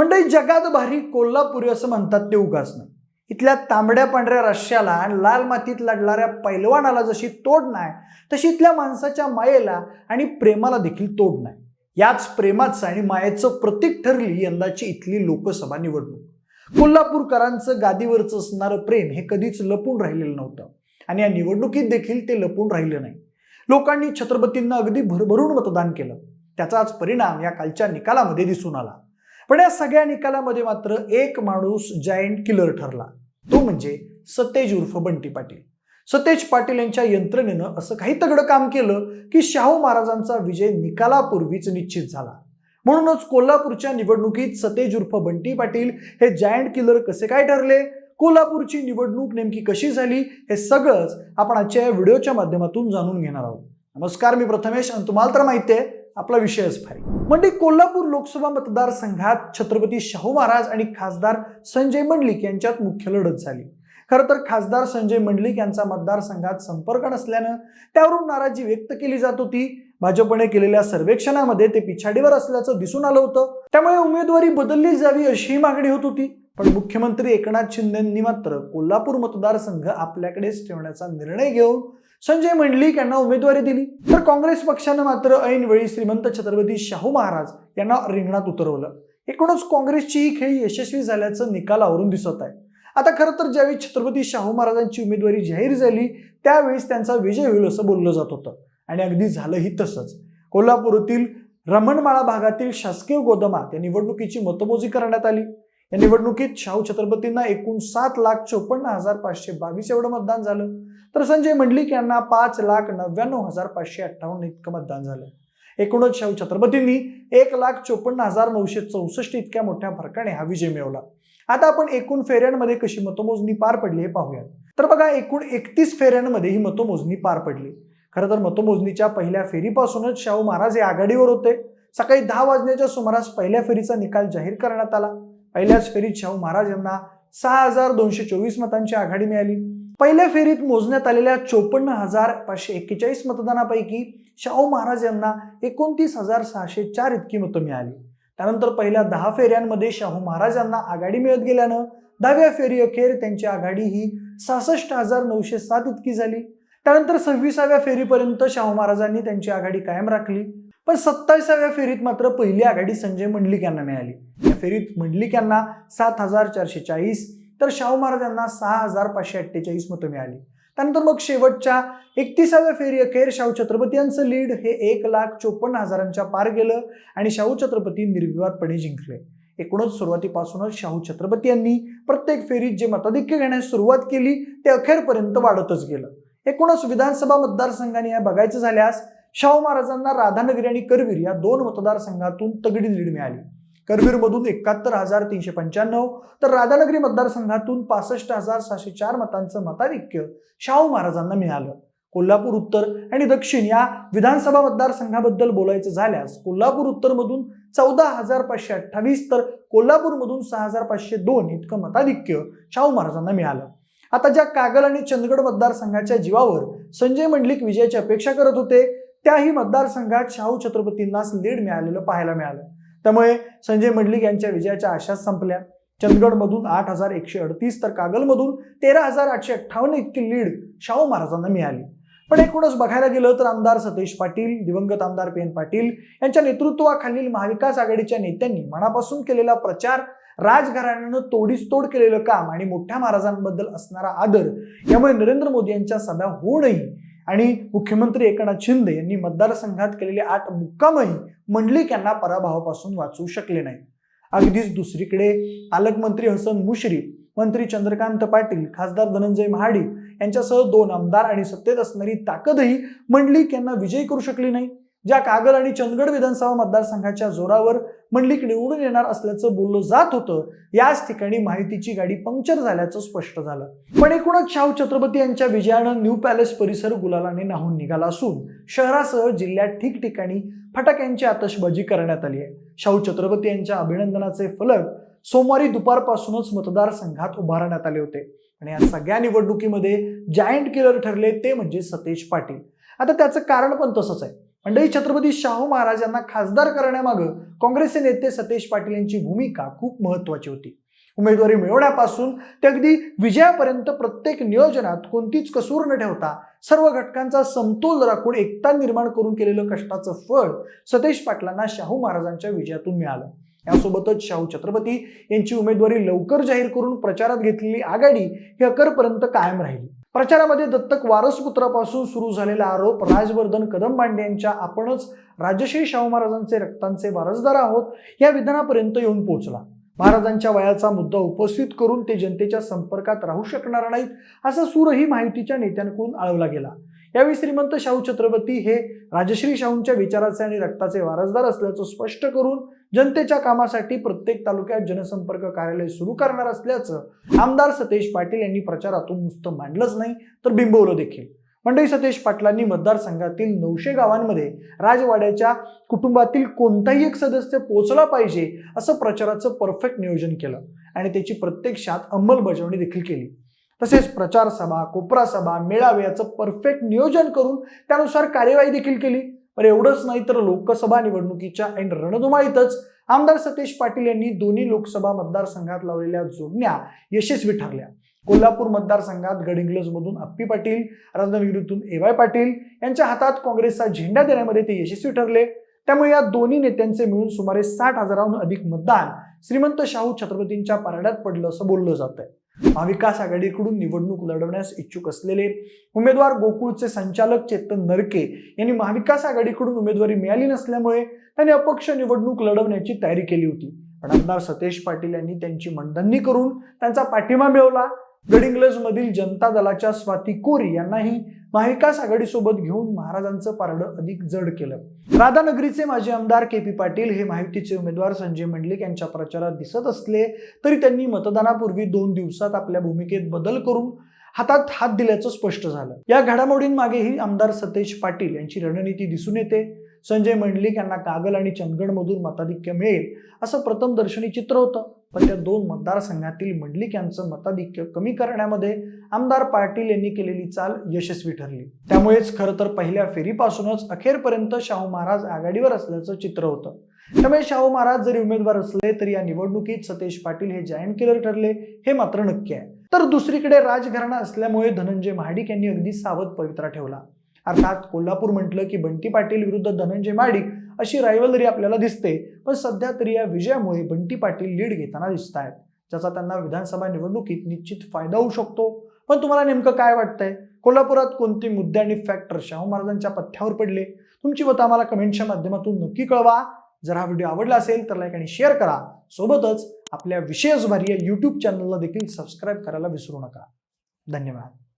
मंडळी जगात भारी कोल्हापुरी असं म्हणतात ते उगाच नाही. इथल्या तांबड्या पांढऱ्या रश्याला आणि लाल मातीत लढणाऱ्या पैलवानाला जशी तोड नाही तशी इथल्या माणसाच्या मायेला आणि प्रेमाला देखील तोड नाही. याच प्रेमाचं आणि मायेचं प्रतीक ठरली यंदाची इथली लोकसभा निवडणूक. कोल्हापूरकरांचं गादीवरचं असणारं प्रेम हे कधीच लपून राहिलेलं नव्हतं आणि या निवडणुकीत देखील ते लपून राहिलं नाही. लोकांनी छत्रपतींना अगदी भरभरून मतदान केलं. त्याचाच परिणाम या कालच्या निकालामध्ये दिसून आला. पण या सगळ्या निकालामध्ये मात्र एक माणूस जायंट किलर ठरला. तो म्हणजे सतेज उर्फ बंटी पाटील. सतेज पाटील यांच्या यंत्रणेनं असं काही तगडं काम केलं की शाहू महाराजांचा विजय निकालापूर्वीच निश्चित झाला. म्हणूनच कोल्हापूरच्या निवडणुकीत सतेज उर्फ बंटी पाटील हे जायंट किलर कसे काय ठरले? कोल्हापूरची निवडणूक नेमकी कशी झाली? हे सगळंच आपण आजच्या या व्हिडिओच्या माध्यमातून जाणून घेणार आहोत. नमस्कार मी प्रथमेश आणि तुम्हाला तर माहिती आहे आपला विषयच भारी म्हणजे कोल्हापूर लोकसभा मतदारसंघात छत्रपती शाहू महाराज आणि खासदार संजय मंडलिक यांच्यात मुख्य लढत झाली. खरं तर खासदार संजय मंडलिक यांचा मतदारसंघात संपर्क नसल्यानं त्यावरून नाराजी व्यक्त केली जात होती. भाजपने केलेल्या सर्वेक्षणामध्ये ते पिछाडीवर असल्याचं दिसून आलं होतं. त्यामुळे उमेदवारी बदलली जावी अशी मागणी होत होती. पण मुख्यमंत्री एकनाथ शिंदेंनी मात्र कोल्हापूर मतदारसंघ आपल्याकडेच ठेवण्याचा निर्णय घेऊन संजय मंडलिक यांना उमेदवारी दिली. तर काँग्रेस पक्षानं मात्र ऐनवेळी श्रीमंत छत्रपती शाहू महाराज यांना रिंगणात उतरवलं. एकूणच काँग्रेसची ही खेळी यशस्वी झाल्याचं निकालावरून दिसत आहे. आता खरं तर ज्यावेळी छत्रपती शाहू महाराजांची उमेदवारी जाहीर झाली त्यावेळेस त्यांचा विजय होईल असं बोललं जात होतं. आणि अगदी झालंही तसंच. कोल्हापूरातील रमणमाळा भागातील शासकीय गोदामात या निवडणुकीची मतमोजी करण्यात आली. या निवडणुकीत शाहू छत्रपतींना एकूण सात लाख चोपन्न हजार पाचशे बावीस एवढं मतदान झालं. तर संजय मंडलिक यांना पाच लाख नव्याण्णव हजार पाचशे अठ्ठावन्न इतकं मतदान झालं. एकूणच शाहू छत्रपतींनी एक लाख चोपन्न हजार नऊशे चौसष्ट इतक्या मोठ्या फरकाने हा विजय मिळवला. आता आपण एकूण फेऱ्यांमध्ये कशी मतमोजणी पार पडली हे पाहूया तर बघा एकूण एकतीस फेऱ्यांमध्ये ही मतमोजणी पार पडली. खरं तर मतमोजणीच्या पहिल्या फेरीपासूनच शाहू महाराज हे आघाडीवर होते. सकाळी दहा वाजण्याच्या सुमारास पहिल्या फेरीचा निकाल जाहीर करण्यात आला. पहिल्याच फेरीत शाहू महाराज यांना सहा हजार दोनशे चोवीस मतांची आघाडी मिळाली. पहिल्या फेरीत मोजण्यात आलेल्या चोपन्न हजार पाचशे एक्केचाळीस मतदानापैकी शाहू महाराज यांना एकोणतीस हजार सहाशे चार इतकी मतं मिळाली. त्यानंतर पहिल्या दहा फेऱ्यांमध्ये शाहू महाराज यांना आघाडी मिळत गेल्यानं दहाव्या फेरी अखेर त्यांची आघाडी ही सहासष्ट हजार नऊशे सात इतकी झाली. त्यानंतर सव्वीसाव्या फेरीपर्यंत शाहू महाराजांनी त्यांची आघाडी कायम राखली. पण सत्तावीसाव्या फेरीत मात्र पहिली आघाडी संजय मंडलिक यांना मिळाली. या फेरीत मंडलिक यांना सात हजार चारशे चाळीस तर शाहू महाराजांना सहा हजार पाचशे अठ्ठेचाळीस मतं मिळाली. त्यानंतर मग शेवटच्या एकतीसाव्या फेरी अखेर शाहू छत्रपती यांचं लीड हे एक लाख चोपन्न हजारांच्या पार गेलं आणि शाहू छत्रपती निर्विवादपणे जिंकले. एकूणच सुरुवातीपासूनच शाहू छत्रपती यांनी प्रत्येक फेरीत जे मताधिक्य घेण्यास सुरुवात केली ते अखेरपर्यंत वाढतच गेलं. एकूणच विधानसभा मतदारसंघाने या बघायचं झाल्यास शाहू महाराजांना राधानगरी आणि करवीर या दोन मतदारसंघातून तगडी लीड मिळाली. करवीरमधून एकाहत्तर हजार तीनशे पंच्याण्णव तर राधानगरी मतदारसंघातून पासष्ट हजार सहाशे चार मतांचं मताधिक्य शाहू महाराजांना मिळालं. कोल्हापूर उत्तर आणि दक्षिण या विधानसभा मतदारसंघाबद्दल बोलायचं झाल्यास कोल्हापूर उत्तरमधून चौदा हजार पाचशे अठ्ठावीस तर कोल्हापूरमधून सहा हजार पाचशे दोन इतकं मताधिक्य शाहू महाराजांना मिळालं. आता ज्या कागल आणि चंदगड मतदारसंघाच्या जीवावर संजय मंडलिक विजयाची अपेक्षा करत होते त्याही मतदारसंघात शाहू छत्रपतींनाच लीड मिळालेलं पाहायला मिळालं. त्यामुळे संजय मंडलिक यांच्या विजयाच्या आशाच संपल्या. चंदगडमधून आठ हजार एकशे अडतीस तर कागलमधून तेरा हजार आठशे अठ्ठावन्न इतकी लीड शाहू महाराजांना मिळाली. पण एकूणच बघायला गेलं तर आमदार सतेश पाटील दिवंगत आमदार पेन पाटील यांच्या नेतृत्वाखालील महाविकास आघाडीच्या नेत्यांनी मनापासून केलेला प्रचार राजघराण्यानं तोडीस तोड केलेलं काम आणि मोठ्या महाराजांबद्दल असणारा आदर यामुळे नरेंद्र मोदी यांच्या सभा होऊनही आणि मुख्यमंत्री एकनाथ शिंदे यांनी मतदारसंघात केलेले आठ मुक्कामही मंडलिक यांना पराभवापासून वाचवू शकले नाही. अगदीच दुसरीकडे पालकमंत्री हसन मुश्रीफ मंत्री चंद्रकांत पाटील खासदार धनंजय महाडिक यांच्यासह दोन आमदार आणि सत्तेत असणारी ताकदही मंडलिक यांना विजयी करू शकली नाही. ज्या कागल आणि चंदगड विधानसभा मतदारसंघाच्या जोरावर मंडलिक निवडून येणार असल्याचं बोललं जात होतं याच ठिकाणी माहितीची गाडी पंक्चर झाल्याचं स्पष्ट झालं. पण एकूणच शाहू छत्रपती यांच्या विजयानं न्यू पॅलेस परिसर गुलालाने नाहून निघाला असून शहरासह जिल्ह्यात ठिकठिकाणी फटाक्यांची आतषबाजी करण्यात आली आहे. शाहू छत्रपती यांच्या अभिनंदनाचे फलक सोमवारी दुपारपासूनच मतदारसंघात उभारण्यात आले होते. आणि या सगळ्या निवडणुकीमध्ये जायंट किलर ठरले ते म्हणजे सतेज पाटील. आता त्याचं कारण पण तसंच आहे. मंडळी छत्रपती शाहू महाराज यांना खासदार करण्यामागं काँग्रेसचे नेते सतेज पाटील यांची भूमिका खूप महत्वाची होती. उमेदवारी मिळवण्यापासून ते अगदी विजयापर्यंत प्रत्येक नियोजनात कोणतीच कसूर न ठेवता सर्व घटकांचा समतोल राखून एकता निर्माण करून केलेलं कष्टाचं फळ सतेज पाटलांना शाहू महाराजांच्या विजयातून मिळालं. यासोबतच शाहू छत्रपती यांची उमेदवारी लवकर जाहीर करून प्रचारात घेतलेली आघाडी ही अकरपर्यंत कायम राहिली. प्रचारामध्ये दत्तक वारसपुत्रापासून सुरू झालेला आरोप राजवर्धन कदम बांडे यांच्या आपणच राजश्री शाहू महाराजांचे रक्तांचे वारसदार आहोत या विधानापर्यंत येऊन पोहोचला. महाराजांच्या वयाचा मुद्दा उपस्थित करून ते जनतेच्या संपर्कात राहू शकणार नाहीत असा सूरही माहितीच्या नेत्यांकडून आळवला गेला. यावेळी श्रीमंत शाहू छत्रपती हे राजश्री शाहूंच्या विचाराचे आणि रक्ताचे वारसदार असल्याचं स्पष्ट करून जनतेच्या कामासाठी प्रत्येक तालुक्यात जनसंपर्क कार्यालय सुरू करणार असल्याचं आमदार सतेज पाटील यांनी प्रचारातून नुसतं मांडलंच नाही तर बिंबवलं देखील. मंडळी सतेज पाटलांनी मतदारसंघातील नऊशे गावांमध्ये राजवाड्याच्या कुटुंबातील कोणताही एक सदस्य पोहोचला पाहिजे असं प्रचाराचं परफेक्ट नियोजन केलं आणि त्याची प्रत्यक्षात अंमलबजावणी देखील केली. तसेच प्रचार सभा कोपरा सभा मेळावे याचं परफेक्ट नियोजन करून त्यानुसार कार्यवाही देखील केली. पण एवढंच नाही तर लोकसभा निवडणुकीच्या ऐन रणधुमाळीतच आमदार सतेज पाटील यांनी दोन्ही लोकसभा मतदारसंघात लावलेल्या जोडण्या यशस्वी ठरल्या. कोल्हापूर मतदारसंघात गडिंग्लजमधून अप्पी पाटील रत्नागिरीतून ए वाय पाटील यांच्या हातात काँग्रेसचा झेंडा देण्यामध्ये ते यशस्वी ठरले. त्यामुळे या दोन्ही नेत्यांचे मिळून सुमारे साठ हजाराहून अधिक मतदान श्रीमंत शाहू छत्रपतींच्या पारड्यात पडलं असं बोललं जात आहे महाविकास आघाडीकडून निवडणूक लढवण्यास इच्छुक असलेले उमेदवार गोकुळचे संचालक चेतन नरके यांनी महाविकास आघाडीकडून उमेदवारी मिळाली नसल्यामुळे त्यांनी अपक्ष निवडणूक लढवण्याची तयारी केली होती. पण आमदार सतेज पाटील यांनी त्यांची मनधरणी करून त्यांचा पाठिंबा मिळवला. गडिंग्लजमधील जनता दलाच्या स्वाती कोरी यांनाही महाविकास आघाडीसोबत घेऊन महाराजांचं पारडं अधिक जड केलं. राधानगरीचे माजी आमदार के पी पाटील हे माहितीचे उमेदवार संजय मंडलिक यांच्या प्रचारात दिसत असले तरी त्यांनी मतदानापूर्वी दोन दिवसात आपल्या भूमिकेत बदल करून हातात हात दिल्याचं स्पष्ट झालं. या घडामोडींमागेही आमदार सतेज पाटील यांची रणनीती दिसून येते. संजय मंडलिक यांना कागल आणि चंदगडमधून मताधिक्य मिळेल असं प्रथम दर्शनी चित्र होतं. पण त्या दोन मतदारसंघातील मंडलिक यांचं मताधिक्य कमी करण्यामध्ये आमदार पाटील यांनी केलेली चाल यशस्वी ठरली. त्यामुळेच खरं तर पहिल्या फेरीपासूनच अखेरपर्यंत शाहू महाराज आघाडीवर असल्याचं चित्र होतं. त्यामुळे शाहू महाराज जरी उमेदवार असले तरी या निवडणुकीत सतेज पाटील हे जायंट किलर ठरले हे मात्र नक्की आहे. तर दुसरीकडे राजघराणा असल्यामुळे धनंजय महाडिक यांनी अगदी सावध पवित्रा ठेवला. अर्थात कोल्हापूर म्हटलं की बंटी पाटील विरुद्ध धनंजय महाडिक अशी रायवलरी आपल्याला दिसते. पण सध्या तरी या विजयामुळे बंटी पाटील लीड घेताना दिसत आहेत ज्याचा त्यांना विधानसभा निवडणुकीत निश्चित फायदा होऊ शकतो. पण तुम्हाला नेमकं काय वाटतंय? कोल्हापुरात कोणते मुद्दे आणि फॅक्टर शाहू महाराजांच्या पथ्यावर पडले? तुमची मतं आम्हाला कमेंटच्या माध्यमातून नक्की कळवा. जर हा व्हिडिओ आवडला असेल तर लाईक आणि शेअर करा. सोबतच आपल्या विशेष भारी या यूट्यूब चॅनलला देखील सबस्क्राईब करायला विसरू नका. धन्यवाद.